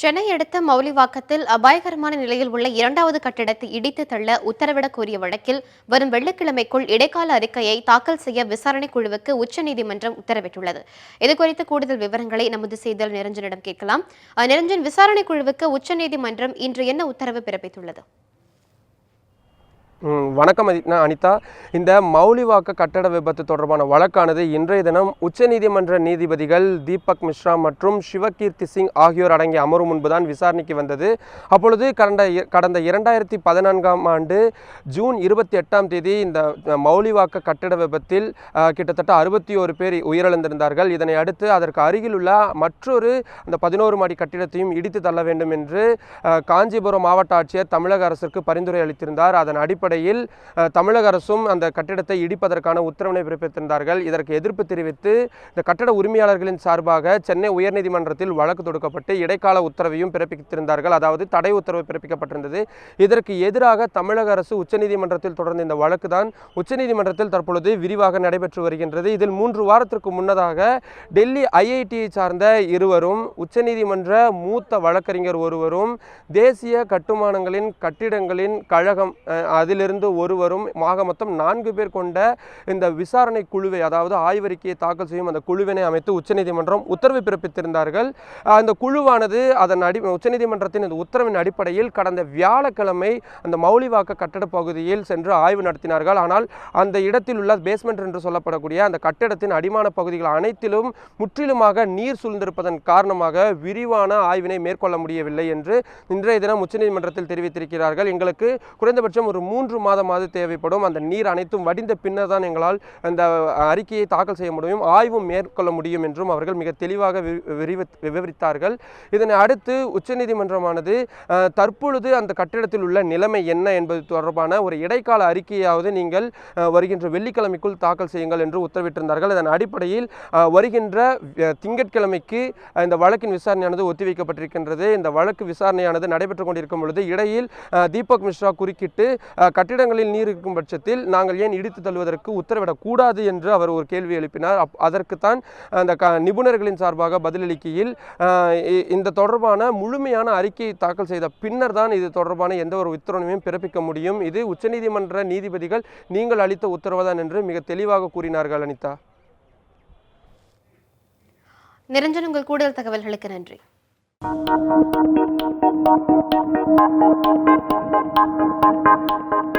சென்னை அடுத்த மௌலிவாக்கத்தில் அபாயகரமான நிலையில் உள்ள இரண்டாவது கட்டிடத்தை இடித்து தள்ள உத்தரவிடக் கோரிய வழக்கில் வரும் வெள்ளிக்கிழமைக்குள் இடைக்கால அறிக்கையை தாக்கல் செய்ய விசாரணை குழுவுக்கு உச்சநீதிமன்றம் உத்தரவிட்டுள்ளது. இதுகுறித்து கூடுதல் விவரங்களை நமது செய்தியாளர் நிரஞ்சனிடம் கேட்கலாம். நிரஞ்சன் விசாரணை குழுவுக்கு உச்சநீதிமன்றம் இன்று என்ன உத்தரவு பிறப்பித்துள்ளது? வணக்கம் நான் அனிதா. இந்த மௌலிவாக்க கட்டட விபத்து தொடர்பான வழக்கானது இன்றைய தினம் உச்சநீதிமன்ற நீதிபதிகள் தீபக் மிஸ்ரா மற்றும் சிவகீர்த்தி சிங் ஆகியோர் அடங்கிய அமர்வு முன்புதான் விசாரணைக்கு வந்தது. அப்பொழுது கடந்த இ- கடந்த இரண்டாயிரத்தி பதினான்காம் ஆண்டு ஜூன் இருபத்தி எட்டாம் தேதி இந்த மௌலிவாக்க கட்டட விபத்தில் கிட்டத்தட்ட அறுபத்தி ஒரு பேர் உயிரிழந்திருந்தார்கள். இதனை அடுத்து அதற்கு அருகில் உள்ள மற்றொரு அந்த பதினோரு மாடி கட்டிடத்தையும் இடித்து தள்ள வேண்டும் என்று காஞ்சிபுரம் மாவட்ட ஆட்சியர் தமிழக அரசுக்கு பரிந்துரை அளித்திருந்தார். அதன் அடிப்படையில் தமிழக அரசும் அந்த கட்டிடத்தை இடிப்பதற்கான உத்தரவினை பிறப்பித்திருந்தார்கள். இதற்கு எதிர்ப்பு தெரிவித்து இந்த கட்டட உரிமையாளர்களின் சார்பாக சென்னை உயர்நீதிமன்றத்தில் வழக்கு தொடுக்கப்பட்டு இடைக்கால உத்தரவையும் பிறப்பித்திருந்தார்கள். அதாவது தடை உத்தரவு பிறப்பிக்கப்பட்டிருந்தது. இதற்கு எதிராக தமிழக அரசு உச்சநீதிமன்றத்தில் தொடர்ந்த இந்த வழக்கு தான் உச்சநீதிமன்றத்தில் தற்பொழுது விரிவாக நடைபெற்று வருகின்றது. இதில் மூன்று வாரத்திற்கு முன்னதாக டெல்லி ஐஐடியை சார்ந்த இருவரும் உச்சநீதிமன்ற மூத்த வழக்கறிஞர் ஒருவரும் தேசிய கட்டுமானங்களின் கட்டிடங்களின் கழகம் அதில் அதிலிருந்து ஒருவரும் ஆக மொத்தம் நான்கு பேர் கொண்ட இந்த விசாரணை குழுவை அதாவது ஆய்வறிக்கையை தாக்கல் செய்யும் அந்த குழுவினை அமைத்து உச்சநீதிமன்றம் உத்தரவு பிறப்பித்திருந்தார்கள். அந்த குழுவானது அதன் அடி உச்சநீதிமன்றத்தின் இந்த உத்தரவின் அடிப்படையில் கடந்த வியாழக்கிழமை அந்த மௌலிவாக்க கட்டட பகுதியில் சென்று ஆய்வு நடத்தினார்கள். ஆனால் அந்த இடத்தில் உள்ள பேஸ்மெண்ட் என்று சொல்லப்படக்கூடிய அந்த கட்டிடத்தின் அடிமான பகுதிகள் அனைத்திலும் முற்றிலுமாக நீர் சூழ்ந்திருப்பதன் காரணமாக விரிவான ஆய்வினை மேற்கொள்ள முடியவில்லை என்று இன்றைய தினம் உச்சநீதிமன்றத்தில் தெரிவித்திருக்கிறார்கள். எங்களுக்கு குறைந்தபட்சம் ஒரு மூன்று மூன்று மாதமாவது தேவைப்படும். அந்த நீர் அனைத்தும் வடிந்த பின்னர் தான் எங்களால் அந்த அறிக்கையை தாக்கல் செய்ய முடியும் ஆய்வும் மேற்கொள்ள முடியும் என்றும் அவர்கள் மிக தெளிவாக வி- விரிவி- விவரித்தார்கள். இதனை அடுத்து உச்சநீதிமன்றமானது தற்பொழுது அந்த கட்டிடத்தில் உள்ள நிலைமை என்ன என்பது தொடர்பான ஒரு இடைக்கால அறிக்கையாவது நீங்கள் வருகின்ற வெள்ளிக்கிழமைக்குள் தாக்கல் செய்யுங்கள் என்று உத்தரவிட்டிருந்தார்கள். இதன் அடிப்படையில் வருகின்ற திங்கட்கிழமைக்கு இந்த வழக்கின் விசாரணையானது ஒத்திவைக்கப்பட்டிருக்கின்றது. இந்த வழக்கு விசாரணையானது நடைபெற்றுக் கொண்டிருக்கும் பொழுது இடையில் தீபக் மிஸ்ரா குறுக்கிட்டு கட்டிடங்களில் நீர் இருக்கும் பட்சத்தில் நாங்கள் ஏன் இடித்து தள்ளுவதற்கு உத்தரவிடக்கூடாது என்று அவர் ஒரு கேள்வி எழுப்பினார். அப் அதற்குத்தான் அந்த க நிபுணர்களின் சார்பாக பதிலளிக்கையில் இந்த தொடர்பான முழுமையான அறிக்கையை தாக்கல் செய்த பின்னர் தான் இது தொடர்பான எந்த ஒரு உத்தரவையும் பிறப்பிக்க முடியும். இது உச்சநீதிமன்ற நீதிபதிகள் நீங்கள் அளித்த உத்தரவுதான் என்று மிக தெளிவாக கூறினார்கள் அனிதா. நிரஞ்சன் உங்கள் கூடுதல் தகவல்களுக்கு நன்றி. Thank you.